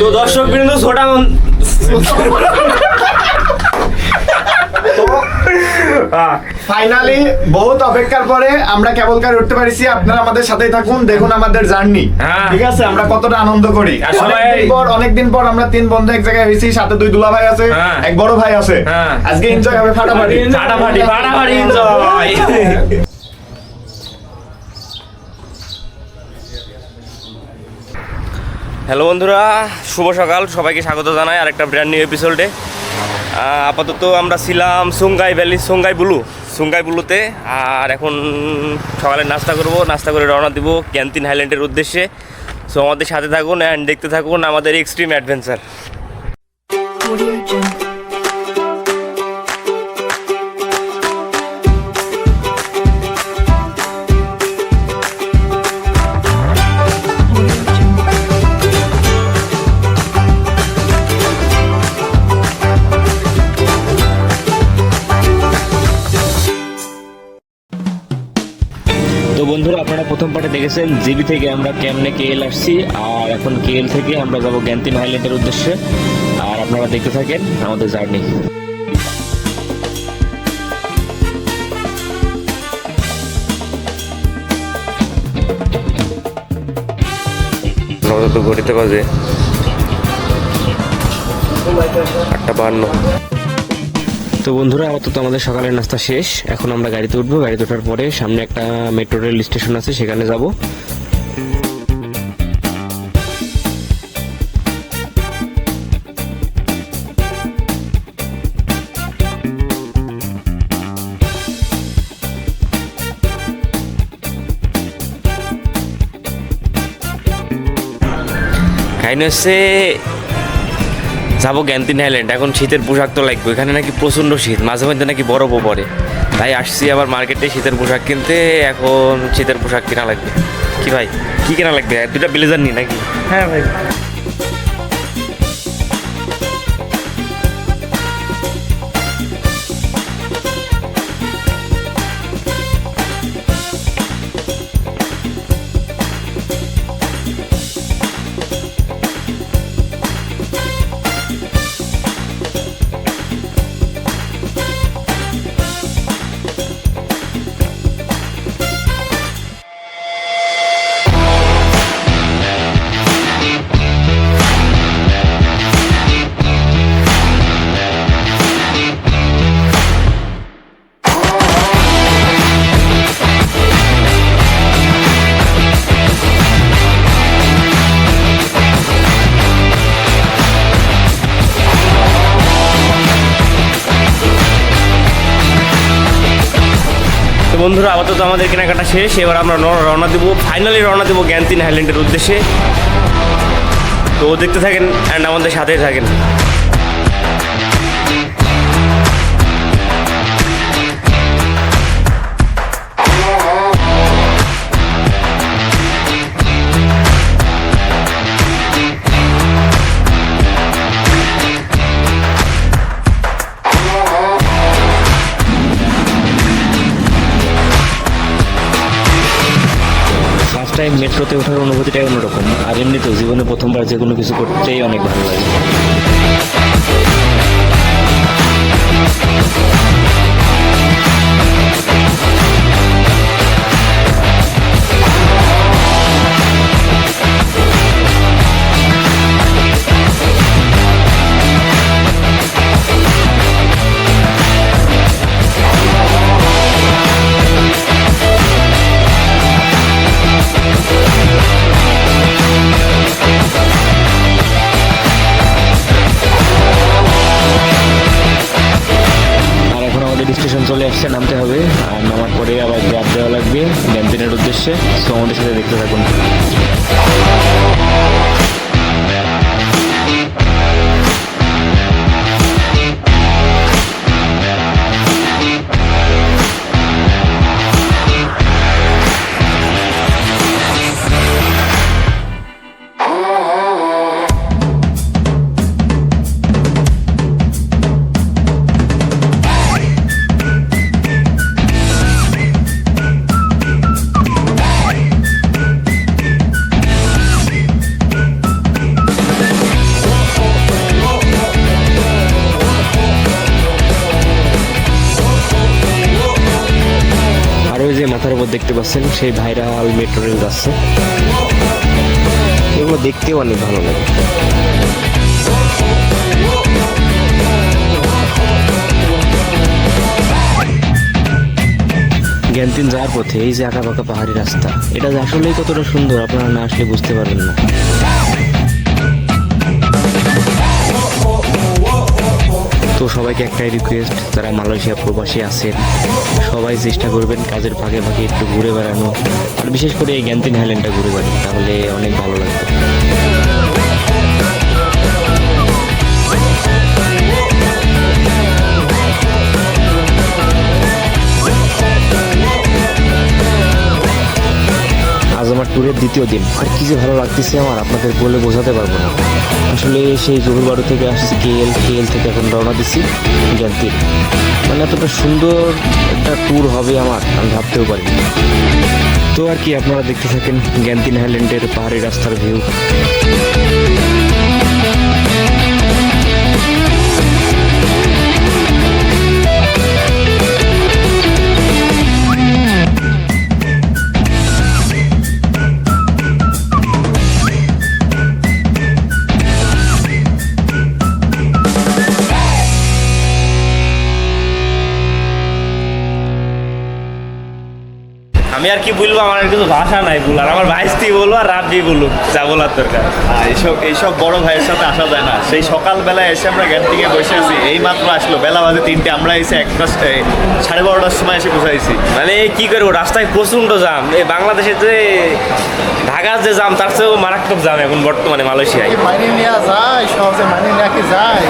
তো দর্শক বিন্দু ছোটা মন ফাইনালি বহুত অপেক্ষার পরে আমরা কেবল কার উঠতে পারিছি। আপনারা আমাদের সাথেই থাকুন দেখুন আমাদের জার্নি। হ্যাঁ। ঠিক আছে আমরা কতটা আনন্দ করি। অনেকদিন পর অনেকদিন পর আমরা তিন বন্ধু এক জায়গায় হয়েছি সাথে দুই দুলা ভাই আছে হ্যাঁ। এক বড় ভাই আছে। হ্যাঁ। আজকে এনজয় হবে ফাটাফাটি। ফাটাফাটি ফাটাফাটি এনজয় হ্যালো বন্ধুরা, শুভ সকাল। সবাইকে স্বাগত জানাই আরেকটা ব্র্যান্ড নিউ এপিসোডে আপাতত আমরা ছিলাম Sungai valley, Sungai Bulu. Sungai বুলুতে। আর এখন সকালে নাস্তা করব, নাস্তা করে রওনা দিব ক্যান্টিন হাইল্যান্ডের উদ্দেশ্যে। সো আমাদের সাথে থাকুন অ্যান্ড দেখতে থাকুন আমাদের এক্সট্রিম অ্যাডভেঞ্চার প্রথম পার্টে দেখেছেন জিবি থেকে আমরা কেমনে কেএল আসছি, আর এখন কেএল থেকে আমরা যাব জ্ঞানতিন হাইল্যান্ডের উদ্দেশ্যে। আর আপনারা দেখতে থাকেন আমাদের জার্নি। ঘড়িতে বাজে আটটা বান্ন তো বন্ধুরা, আপাতত আমাদের সকালের নাস্তা শেষ। এখন আমরা গাড়িতে উঠবো। গাড়িতে ওঠার পরে সামনে একটা মেট্রো রেল স্টেশন আছে, সেখানে যাব। কাহিনী হচ্ছে যাব গ্যান্তিন হাইল্যান্ড। এখন শীতের পোশাক তো লাগবে। এখানে নাকি প্রচণ্ড শীত, মাঝে মধ্যে নাকি বরফও পড়ে। তাই আসছি আবার মার্কেটে শীতের পোশাক কিনতে। এখন শীতের পোশাক কেনা লাগবে। কি ভাই? কি কেনা লাগবে? দুটা ব্লেজার নি নাকি? হ্যাঁ ভাই। বন্ধুরা, আপাতত আমাদের কেনাকাটা শেষ। এবার আমরা রওনা দেবো। ফাইনালি রওনা দেবো জ্ঞানতিন হাইল্যান্ডের উদ্দেশ্যে। তো দেখতে থাকেন অ্যান্ড আমাদের সাথেই থাকেন। ফার্স্ট টাইম মেট্রোতে ওঠার অনুভূতিটাই অন্যরকম। আর এমনিতেও জীবনে প্রথমবার যে কোনো কিছু করতেই অনেক ভালো লাগে। চলে আসছে, নামতে হবে। আর নামার পরে আবার গ্যাপ দেওয়া লাগবে। জ্ঞানতিনের উদ্দেশ্যে। তো আমাদের সাথে দেখতে থাকুন। দেখতে পাচ্ছেন, সেই ভাইরাল মেট্রো রেল যাচ্ছে। এগুলো দেখতেও অনেক ভালো লাগে। জ্ঞানতিন যাওয়ার পথে এই যে আঁকা পাকা পাহাড়ি রাস্তা, এটা আসলেই কতটা সুন্দর, আপনারা না আসলে বুঝতে পারবেন না। তো সবাইকে একটাই রিকোয়েস্ট যারা মালয়েশিয়া প্রবাসী আছেন, সবাই চেষ্টা করবেন কাজের ফাঁকে ফাঁকে একটু ঘুরে বেড়ানো আর বিশেষ করে এই জ্ঞানতিন হাইল্যান্ডটা ঘুরে বেড়ানো, তাহলে অনেক ভালো লাগবে। ট্যুরের দ্বিতীয় দিন। আর কি যে ভালো লাগতেছে আমার, আপনাদের বলে বোঝাতে পারব না। আসলে সেই জহুরবাড়ু থেকে আসছি কেএল কেএল থেকে এখন রওনা দিচ্ছি জ্ঞানতীর। মানে এতটা সুন্দর একটা ট্যুর হবে আমার, আমি ভাবতেও পারি তো আর কি আপনারা দেখতে থাকেন জ্ঞানতীন হাইল্যান্ডের পাহাড়ি রাস্তার ভিউ আমি আর কি বলব আমার আর কিছু ভাষা নাই বলার আমার ভাইস্তি বলব আর রাত দিয়ে বলুক যা বলার দরকার। এইসব এইসব বড় ভাইয়ের সাথে আসা যায় না। সেই সকালবেলা এসে আমরা জ্ঞান থেকে বসে আছি। এই মাত্র আসলো বেলা বাজে তিনটে আমরা এসে একটা সাড়ে বারোটার সময় এসে বসাইছি। মানে কি করব রাস্তায় প্রচণ্ড জাম। এই বাংলাদেশে যে ঢাকার যে জাম তার চেয়েও মারাত্মক জাম এখন বর্তমানে মালয়েশিয়ায়। মাইনে নেওয়া যায় সহজে মাইনে নেওয়া কি যায়?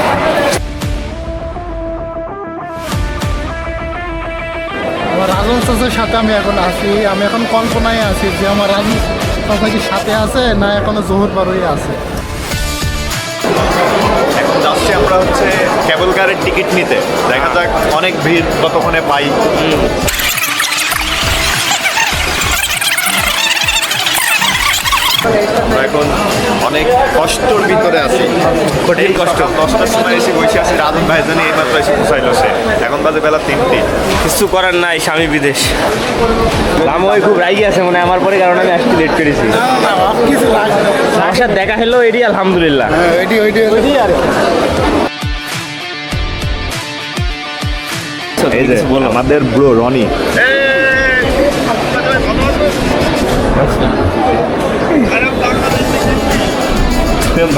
আমার রাজন চাষের সাথে আমি এখন আছি। আমি এখন কল্পনায় আছি যে আমার রাজন চাষা কি সাথে আছে না এখনও জোহর বারোই আছে। এখন যাচ্ছি আমরা হচ্ছে কেবল কারের টিকিট নিতে। দেখা যাক অনেক ভিড় কতক্ষণে পাই। এখন অনেক কষ্টর ভিতরে আছি। কঠিন কষ্ট। দশটার সময় এসে বসে আছি রাজন ভাই জানি এই মাত্র এসে পৌঁছাইলো সে। এখন বাজে বেলা তিনটে। কিছু করার নাই স্বামী বিদেশ। আমি ওই খুব রাগি আছে মানে আমার পরে কারণে আমি আসতে লেট করেছি। সাথে দেখা হলো এটি আলহামদুলিল্লাহ। হ্যাঁ, এটি ওইটি ওইটি আর এই যে আমাদের ব্রো রনি।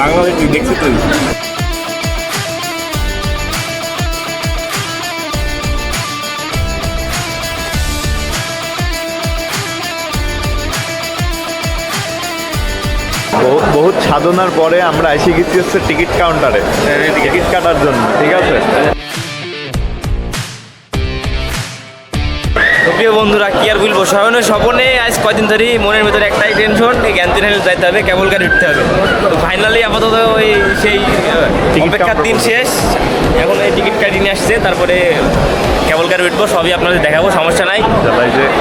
বাংলাদেশ দেখছি তুই বহুত সাধনার পরে আমরা এসে গেছি হচ্ছে টিকিট কাউন্টারে টিকিট কাটার জন্য, ঠিক আছে? প্রিয় বন্ধুরা কি আর বলব? শয়নে স্বপনে আজ কয়দিন ধরেই মনের ভিতরে একটাই টেনশন এই জ্ঞানতিন হেলে যাইতে হবে কেবল কার উঠতে হবে। তো ফাইনালি আপাতত ওই সেই অপেক্ষার দিন শেষ। এখন এই টিকিট কাটি নিয়ে আসছে তারপরে কেবল কার উঠবো সবই আপনাদের দেখাবো সমস্যা নাই। তো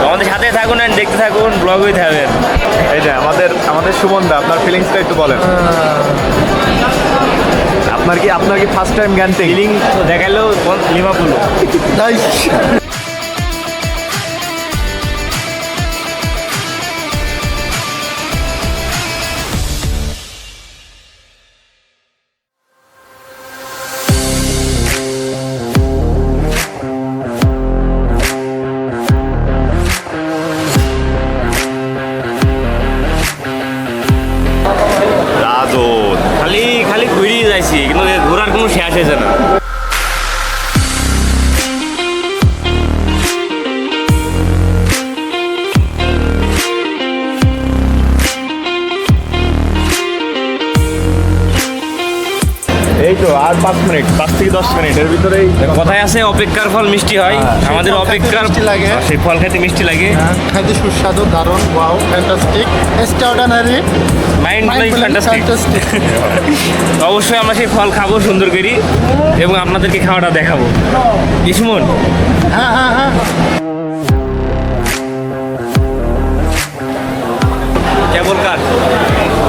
আমাদের সাথে থাকুন and দেখতে থাকুন ব্লগ হয়ে থাকবেন এই যে আমাদের আমাদের সুমন দা আপনার ফিলিংসটা একটু বলেন। আপনার কি আপনার কি ফার্স্ট টাইম জ্ঞান ফিলিং দেখাল লিভাপুল এই তো আর পাঁচ মিনিট পাঁচ থেকে দশ মিনিট। এর ভিতরেই কথায় আছে অপেক্ষার ফল মিষ্টি হয়। আমাদের ফল খাইতে অপেক্ষার মিষ্টি লাগে। সেই ফল খেতে মিষ্টি লাগে। হ্যাঁ, খাইতে সুস্বাদু দারুণ wow fantastic extraordinary mind blowing fantastic fantastic অবশ্যই আমরা সেই ফল খাব সুন্দর করি এবং আপনাদেরকে খাওয়াটা দেখাবো। ইসমন হ্যাঁ হ্যাঁ হ্যাঁ। কেবল কার?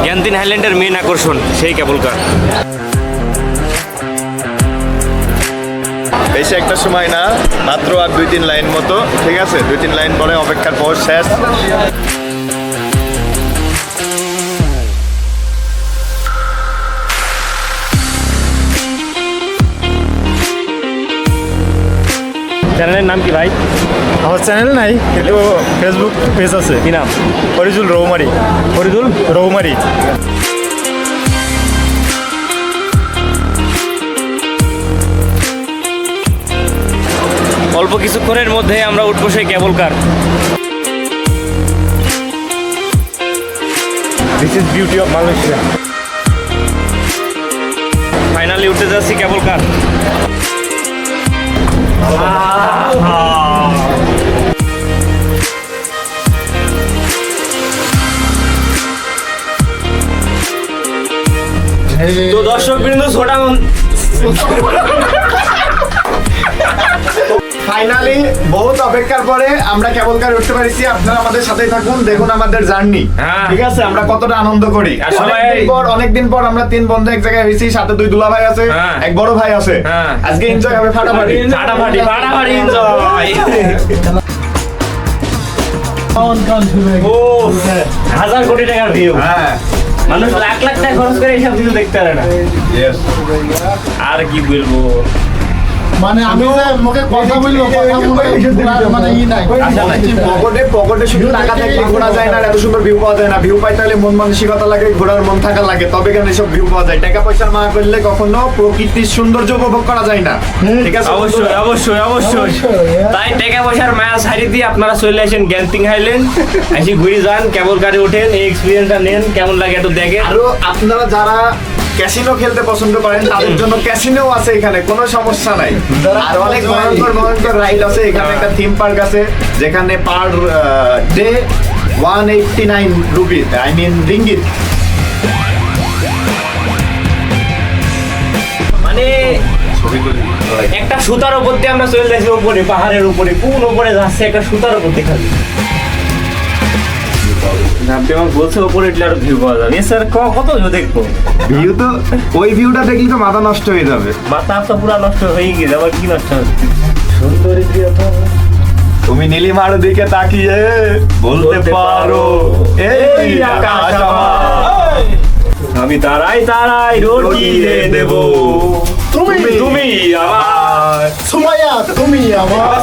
জ্ঞানদিন হাইল্যান্ডের মেন আকর্ষণ সেই কেবল কার। বেশি একটা সময় না মাত্র আর দুই তিন লাইন মতো ঠিক আছে? দুই তিন লাইন পরে অপেক্ষার পর শেষ। চ্যানেলের নাম কি ভাই? আমার চ্যানেল নাই কিন্তু ফেসবুক পেজ আছে। কি নাম? ফরিজুল রৌমারি। ফরিদুল? রৌমারি। অল্প কিছুক্ষণের মধ্যে আমরা উঠবো সেই cable car this is beauty of Malaysia finally উঠতে যাচ্ছি কেবল কার তো দর্শক বিন্দু ছোটা ফাইনালি বহুত অপেক্ষার পরে আমরা কেবল কার উঠতে পারছি। আপনারা আমাদের সাথেই থাকুন দেখুন আমাদের জার্নি। হ্যাঁ। ঠিক আছে? আমরা কতটা আনন্দ করি। অনেকদিন পর অনেকদিন পর আমরা তিন বন্ধু এক জায়গায় হয়েছি সাথে দুই দুলা ভাই আছে হ্যাঁ। এক বড় ভাই আছে। হ্যাঁ। আজকে এনজয় হবে ফাটাফাটি। ফাটাফাটি ফাটাফাটি এনজয় ও হাজার কোটি টাকার ভিউ হ্যাঁ। মানুষ লাখ লাখ টাকা খরচ করে এইসব ভিউ দেখতে পারে না। আর কি বলব? মানে আমি যে মুখে কথা বলব কথা বলে মানে ই নাই। আশা নাই। পকেটে পকেটে শুধু টাকা থাকলে ঘোরা যায় না এত সুন্দর ভিউ পাওয়া যায় না। ভিউ পাইতে হলে মন মানসিকতা লাগে ঘোরার মন থাকা লাগে তবে কেন এসব ভিউ পাওয়া যায়? টাকা পয়সার মা করলে কখনো প্রকৃতির সৌন্দর্য উপভোগ করা যায় না। ঠিক আছে? অবশ্যই অবশ্যই অবশ্যই। তাই টাকা পয়সার মায়া সারি দিয়ে আপনারা চলে আসেন গ্যান্টিং হাইল্যান্ড এসে ঘুরে যান কেবল গাড়ি ওঠেন এই এক্সপিরিয়েন্সটা নেন কেমন লাগে একটু দেখেন আরও আপনারা যারা ক্যাসিনো খেলতে পছন্দ করেন তাদের জন্য ক্যাসিনো আছে এখানে কোনো সমস্যা নাই। আর অনেক ভয়ঙ্কর ভয়ঙ্কর রাইড আছে এখানে একটা থিম পার্ক আছে যেখানে per day one eighty nine rupee I mean ringgit মানে একটা সুতার উপর দিয়ে আমরা চলে যাচ্ছি উপরে পাহাড়ের উপরে কোন উপরে যাচ্ছে একটা সুতার উপর দিয়ে খালি। আপনি আমাকে বলছে উঠলে আরও ভিউ পাওয়া যাবে। স্যার কত ভিউ দেখব? ভিউ তো ওই ভিউটা দেখলে তো মাথা নষ্ট হয়ে যাবে। মাথা তো পুরো নষ্ট হয়ে গেছে আবার কি নষ্ট হচ্ছে? সুন্দরী প্রিয়তম তুমি নীলিমার দিকে তাকিয়ে বলতে বলতে পারো এই আকাশ আমি তারাই তারাই রটিয়ে দেব। তুমি তুমি আমার। সুমাইয়া তুমি আমার।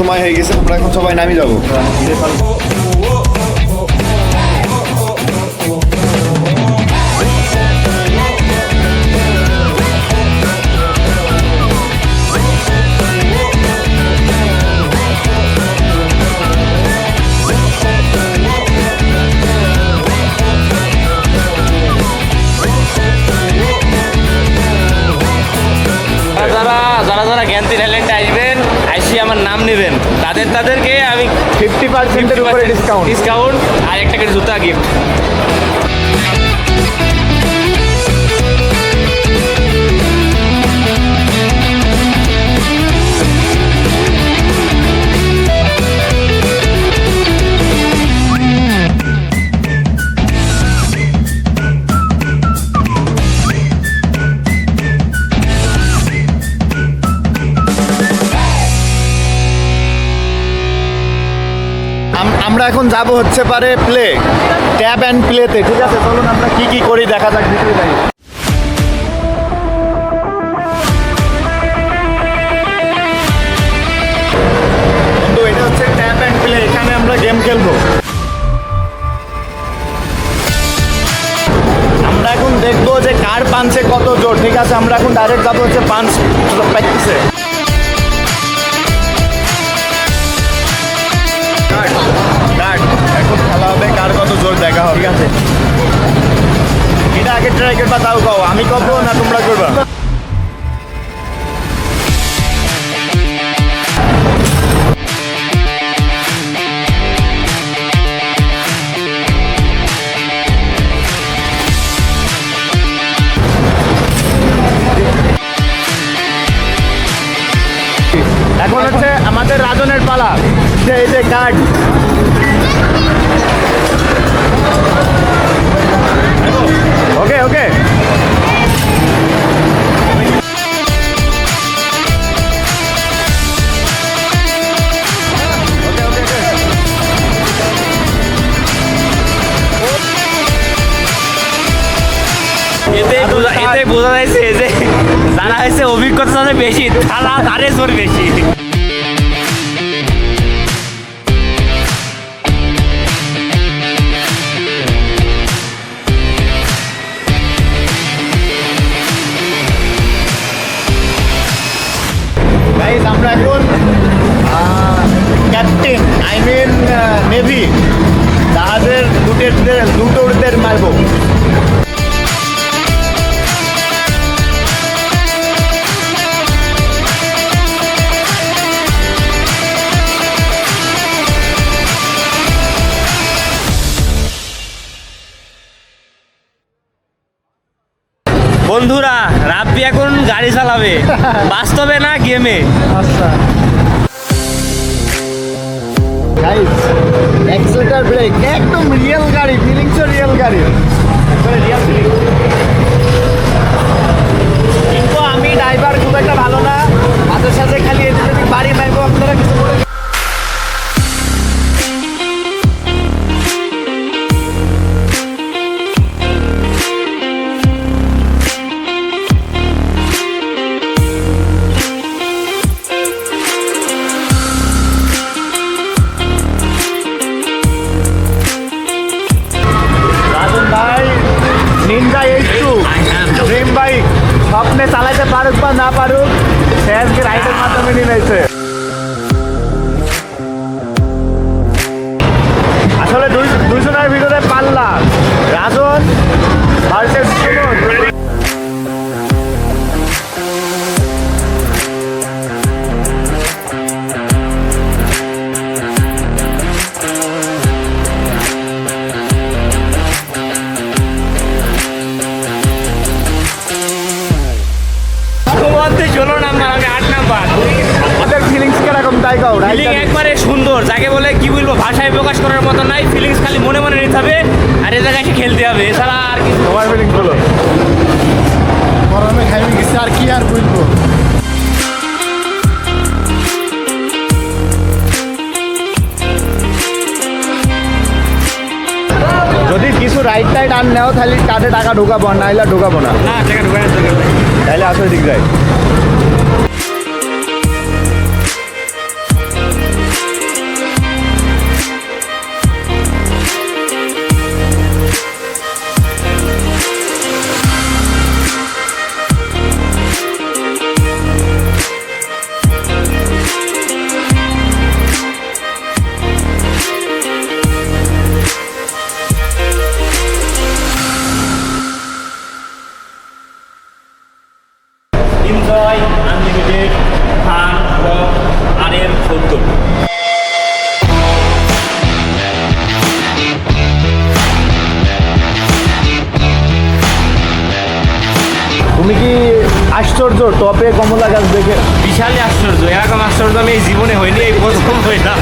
সময় হয়ে গেছে আমরা এখন সবাই নামি যাব। তাদেরকে আমি ফিফটি পার্সেন্টের উপরে ডিসকাউন্ট ডিসকাউন্ট আর একটা করে জুতা গিফট আমরা এখন যাব হচ্ছে পারে প্লে ট্যাব অ্যান্ড প্লেতে ঠিক আছে? চলুন আমরা কি কি করি, দেখা যাক ভিতরে যাই এটা হচ্ছে ট্যাব অ্যান্ড প্লে এখানে আমরা গেম খেলব। আমরা এখন দেখব যে কার পাঞ্চে কত জোর, ঠিক আছে? আমরা এখন ডাইরেক্ট যাব হচ্ছে পাঞ্চ প্র্যাকটিসে জোর দেখা হবে। ঠিক আছে। এটা আগে ট্রাই করবা তাও কও। আমি করব না তোমরা করবা? এখন হচ্ছে আমাদের রাজনের পালা। যে এই যে কার্ড ওকে ওকে এতে বোঝা যাচ্ছে যে যারা হয়েছে অভিজ্ঞতা তাদের বেশি, তারা তারে জোর বেশি। আমরা এখন ক্যাপ্টেন আই মিন নেভি জাহাজের লুটেরদের লুটোরদের মারবো। বন্ধুরা, রাব্বি এখন গাড়ি চালাবে। বাস্তবে না গেমে? Accelerator break. একদম রিয়েল গাড়ি ফিলিংসও রিয়েল গাড়ি। রিয়েল ফিলিং ভাষায় প্রকাশ করার মতো নাই ফিলিংস খালি মনে মনে নিতে হবে আর এ জায়গায় এসে খেলতে হবে এছাড়া আর কিছু তোমার ফিলিংস বলো। গরমে খাইবে গেছে আর কি আর বলব? যদি কিছু রাইট টাইট আন নেও তাহলে কাঠে টাকা ঢোকাবো আর নাইলে ঢোকাবো না। না টাকা ঢুকায় তাহলে আসলে ঠিক যায়। তুমি কি আশ্চর্য? টপে কমলা গাছ দেখে বিশালই আশ্চর্য। এরকম আশ্চর্য আমি এই জীবনে হয়নি এই প্রথম হইলাম।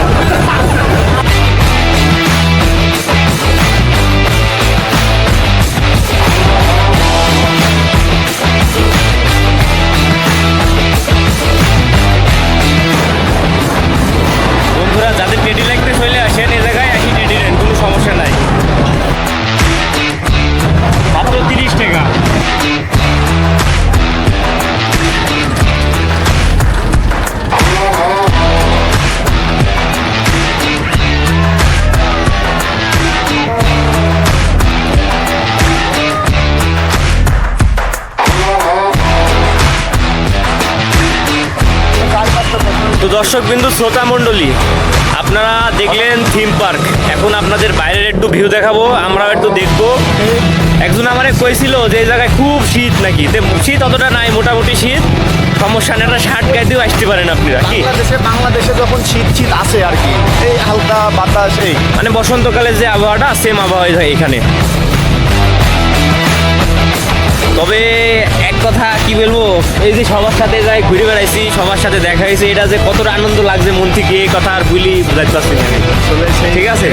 দর্শক বিন্দু শ্রোতা মণ্ডলী আপনারা দেখলেন থিম পার্ক এখন আপনাদের বাইরের একটু ভিউ দেখাবো আমরাও একটু দেখব। একজন আমারে কইছিল যে এই জায়গায় খুব শীত নাকি। তে শীত অতটা নাই মোটামুটি শীত। সমস্যা নেই একটা শার্ট গায়ে আসতে পারেন আপনারা কি? বাংলাদেশে বাংলাদেশে যখন শীত শীত আসে আর কি। এই হালকা বাতাস এই। মানে বসন্তকালে যে আবহাওয়াটা সেম আবহাওয়া হয় এখানে। তবে এক কথা কি বলব এই যে সবার সাথে যাই ঘুরে বেড়াইছি সবার সাথে দেখা হয়েছে এটা যে কতটা আনন্দ লাগছে মন থেকে এই কথা আর বলি বুঝাইতে পারছি ঠিক আছে?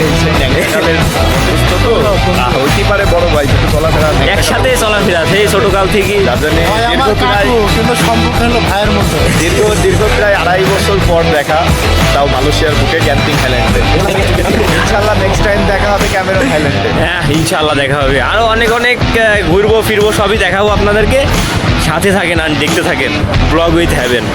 হইতে পারে বড় ভাই কিন্তু চলাফেরা একসাথে চলাফেরা সেই ছোটকাল থেকে যার জন্য দীর্ঘ প্রায় কিন্তু সম্পর্ক হলো ভাইয়ের মতো দীর্ঘ দীর্ঘ প্রায় আড়াই বছর পর দেখা তাও মালয়েশিয়ার বুকে ক্যাম্পিং থাইল্যান্ডে। ইনশাল্লাহ নেক্সট টাইম দেখা হবে ক্যামেরন থাইল্যান্ডে। হ্যাঁ ইনশাল্লাহ দেখা হবে। আরও অনেক অনেক ঘুরবো ফিরবো সবই দেখাবো আপনাদেরকে। সাথে থাকেন আর দেখতে থাকেন। ব্লগ উইথ হ্যাভেন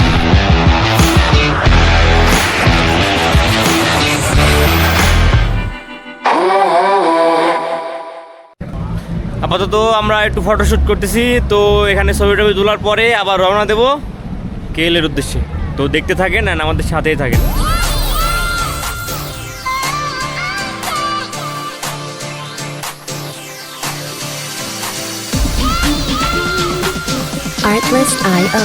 আপাতত আমরা একটু ফটোশ্যুট করতেছি, তো এখানে ছবি টবি তোলার পরে আবার রওনা দেবো কেএলের উদ্দেশ্যে তো দেখতে থাকেন অ্যান্ড আমাদের সাথেই থাকেন Artlist.io.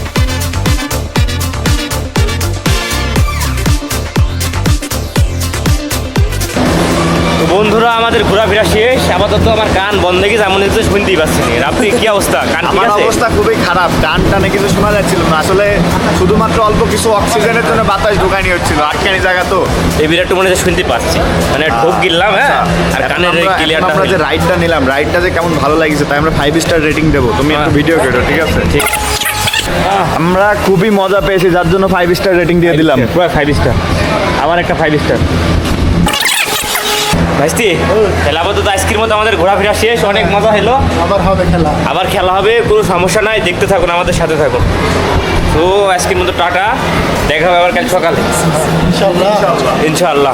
বন্ধুরা আমাদের ঘোরাফেরা শেষ। আপাতত আমার কান বন্ধ গেছে এমন তো শুনতেই পাচ্ছি না। আপনি কি অবস্থা? কান আমার অবস্থা খুবই খারাপ। টান টানে কিন্তু শোনা যাচ্ছিল না। আসলে শুধুমাত্র অল্প কিছু অক্সিজেনের জন্য বাতাস ঢোকানি হচ্ছিল আটকানি জায়গা তো। এই বিরাট মনে হচ্ছে শুনতে পাচ্ছি। মানে ঢোক গিললাম হ্যাঁ? আর কানের ক্লিয়ারটা আমরা যে রাইডটা নিলাম রাইডটা যে কেমন ভালো লাগিছে তাই আমরা ফাইভ স্টার রেটিং দেবো। তুমি একটু হ্যাঁ। ভিডিও কেটো ঠিক আছে? ঠিক। আমরা খুবই মজা পেয়েছি যার জন্য ফাইভ স্টার রেটিং দিয়ে দিলাম। পুরো ফাইভ স্টার আমার একটা ফাইভ স্টার ভাইস্তি তাহলে আপাতত আজকের মতো আমাদের ঘোরাফেরা শেষ অনেক মজা হলো। আবার হবে খেলা। আবার খেলা হবে কোনো সমস্যা নাই দেখতে থাকুন আমাদের সাথে থাকুন। তো আইসক্রিম মতো টাটা দেখা হবে আবার কাল সকালে। ইনশাল্লাহ। ইনশাআল্লাহ